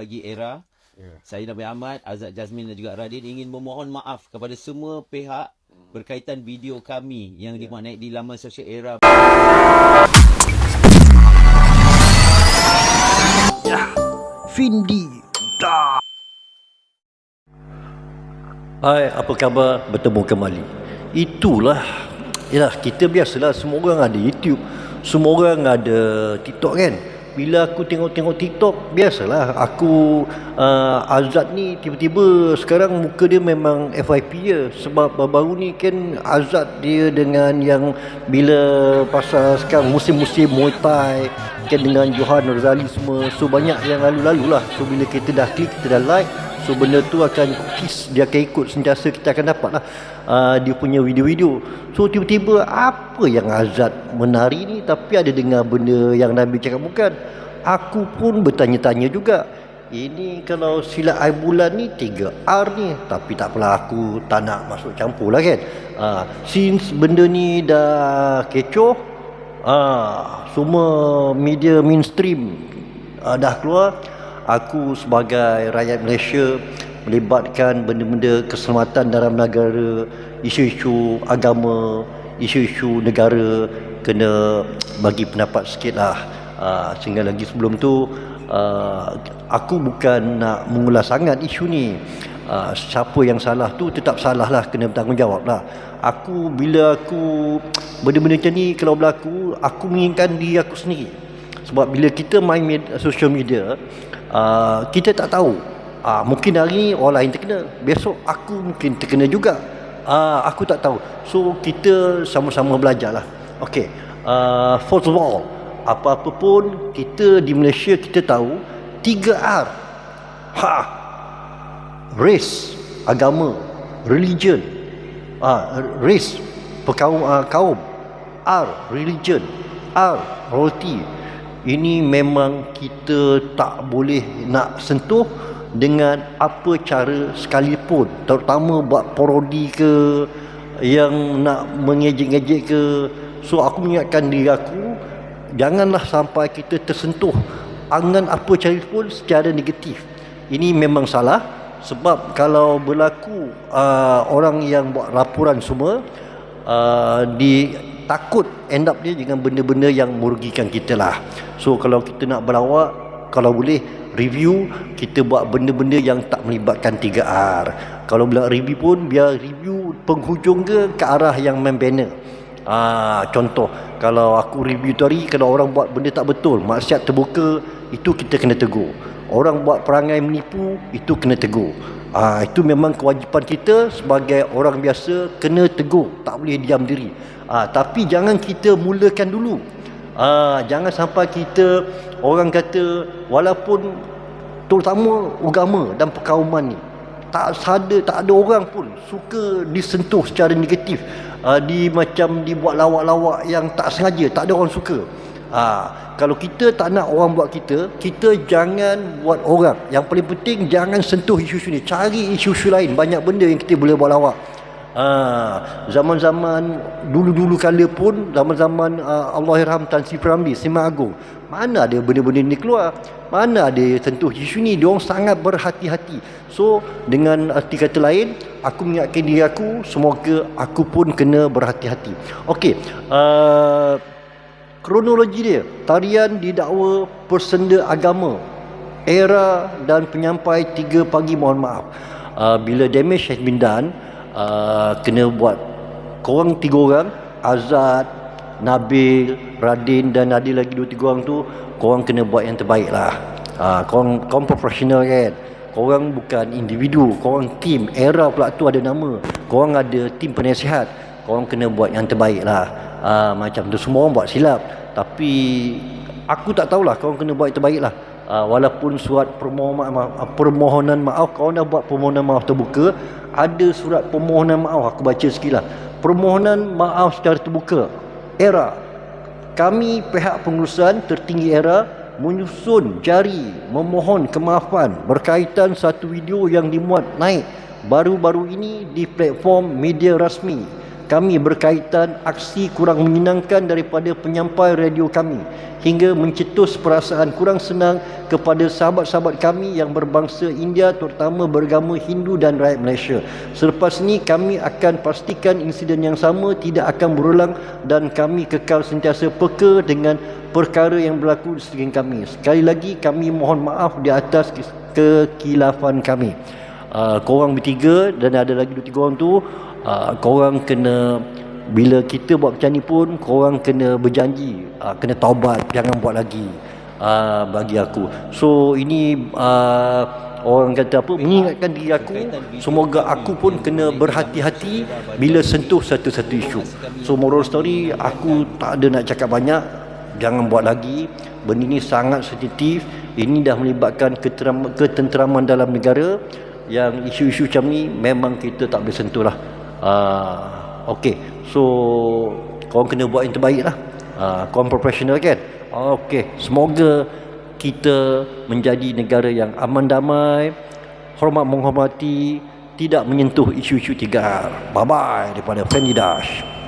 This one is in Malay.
bagi era Ya. saya Nabi Ahmad, Azad Jazmin dan juga Radin ingin memohon maaf kepada semua pihak berkaitan video kami yang Ya. dimuat naik di laman sosial era Findi Hai, apa khabar? Bertemu kembali. Itulah Yalah, kita biasalah semua orang ada YouTube, semua orang ada TikTok kan. Bila aku tengok-tengok TikTok, biasalah aku uh, Azad ni tiba-tiba sekarang muka dia memang FIP je. Sebab baru-baru ni kan Azad dia dengan yang bila pasal sekarang musim-musim Muay Thai kan dengan Johan Rozali semua. So banyak yang lalu-lalu lah so bila kita dah klik kita dah like so benda tu akan cookies dia akan ikut sentiasa kita akan dapat lah. Uh, dia punya video-video. So tiba-tiba apa yang Azad menari ni tapi ada dengar benda yang Nabi cakap? Bukan. Aku pun bertanya-tanya juga. Ini kalau silat air bulan ni 3R ni. Tapi tak apalah aku tak nak masuk campur lah kan. Uh, Since benda ni dah kecoh uh, Semua media mainstream uh, dah keluar Aku sebagai rakyat Malaysia Melibatkan benda-benda keselamatan dalam negara Isu-isu agama Isu-isu negara Kena bagi pendapat sikit lah Sehingga lagi sebelum tu uh, aku bukan nak mengulas sangat isu ni. Uh, siapa yang salah tu tetap salah lah kena bertanggungjawab lah aku bila aku benda-benda macam ni kalau berlaku aku menginginkan diri aku sendiri sebab bila kita main med- social media uh, kita tak tahu. Uh, mungkin hari ni orang lain terkena. Besok aku mungkin terkena juga. Uh, aku tak tahu. So kita sama-sama belajar lah okay uh, first of all apa-apa pun kita di Malaysia kita tahu 3R ha. Race agama religion. Ah race perkaum uh, kaum. R religion. R royalty ini memang kita tak boleh nak sentuh dengan apa cara sekalipun. Terutama buat parodi ke yang nak mengejek-ngejek ke. So aku mengingatkan diri aku janganlah sampai kita tersentuh angan apa cara pun secara negatif. Ini memang salah sebab kalau berlaku uh, orang yang buat laporan semua uh, di takut end up dia dengan benda-benda yang merugikan kita lah. So kalau kita nak berlawak kalau boleh review kita buat benda-benda yang tak melibatkan 3R kalau bila review pun biar review penghujung ke ke arah yang banner. Ah, contoh kalau aku review tu hari kalau orang buat benda tak betul, maksiat terbuka, itu kita kena tegur. Orang buat perangai menipu, itu kena tegur. Ah, itu memang kewajipan kita sebagai orang biasa kena tegur, tak boleh diam diri. Ah, tapi jangan kita mulakan dulu. Ah, jangan sampai kita orang kata walaupun terutama agama dan perkauman ni tak ada tak ada orang pun suka disentuh secara negatif uh, di macam dibuat lawak-lawak yang tak sengaja tak ada orang suka uh, kalau kita tak nak orang buat kita kita jangan buat orang. Yang paling penting jangan sentuh isu-isu ni. Cari isu-isu lain. Banyak benda yang kita boleh buat lawak. Ah, zaman-zaman dulu-dulu kala pun zaman-zaman uh, Allahyarham Tan Sri Ramli Sima Agung mana ada benda-benda ni keluar? Mana ada sentuh isu ni? Dia orang sangat berhati-hati. So dengan arti kata lain aku mengingatkan diri aku semoga aku pun kena berhati-hati. Okey uh, kronologi dia tarian didakwa persenda agama era dan penyampai 3 pagi mohon maaf. Uh, bila damage has been done uh, kena buat korang tiga orang Azad Nabil Radin dan ada lagi dua tiga orang tu korang kena buat yang terbaik lah. Uh, korang, korang profesional kan? Korang bukan individu korang team. Era pula tu ada nama. Korang ada tim penasihat. Korang kena buat yang terbaik lah uh, macam tu. Semua orang buat silap. Tapi aku tak tahulah korang kena buat terbaik lah uh, walaupun surat permohonan maaf, permohonan maaf korang dah buat permohonan maaf terbuka ada surat permohonan maaf aku baca sikit lah. Permohonan maaf secara terbuka. Era. Kami pihak pengurusan tertinggi era menyusun jari memohon kemaafan berkaitan satu video yang dimuat naik. Baru-baru ini di platform media rasmi kami berkaitan aksi kurang menyenangkan daripada penyampai radio kami hingga mencetus perasaan kurang senang kepada sahabat-sahabat kami yang berbangsa India terutama beragama Hindu dan rakyat Malaysia. Selepas ini kami akan pastikan insiden yang sama tidak akan berulang dan kami kekal sentiasa peka dengan perkara yang berlaku di sekeliling kami. Sekali lagi kami mohon maaf di atas kekilafan kami. Uh, korang bertiga dan ada lagi dua tiga orang tu uh, korang kena bila kita buat macam ni pun korang kena berjanji uh, kena taubat jangan buat lagi. Uh, bagi aku. So ini uh, orang kata apa mengingatkan diri aku semoga aku pun kena berhati-hati bila sentuh satu-satu isu. So moral story aku tak ada nak cakap banyak. Jangan buat lagi. Benda ni sangat sensitif. Ini dah melibatkan ketenteraman dalam negara. Yang isu-isu macam ni memang kita tak boleh sentuh lah uh, Okey, so korang kena buat yang terbaik lah. Uh, korang profesional kan? Okey, semoga kita menjadi negara yang aman damai hormat menghormati tidak menyentuh isu-isu tiga. Bye bye daripada Fendi Dash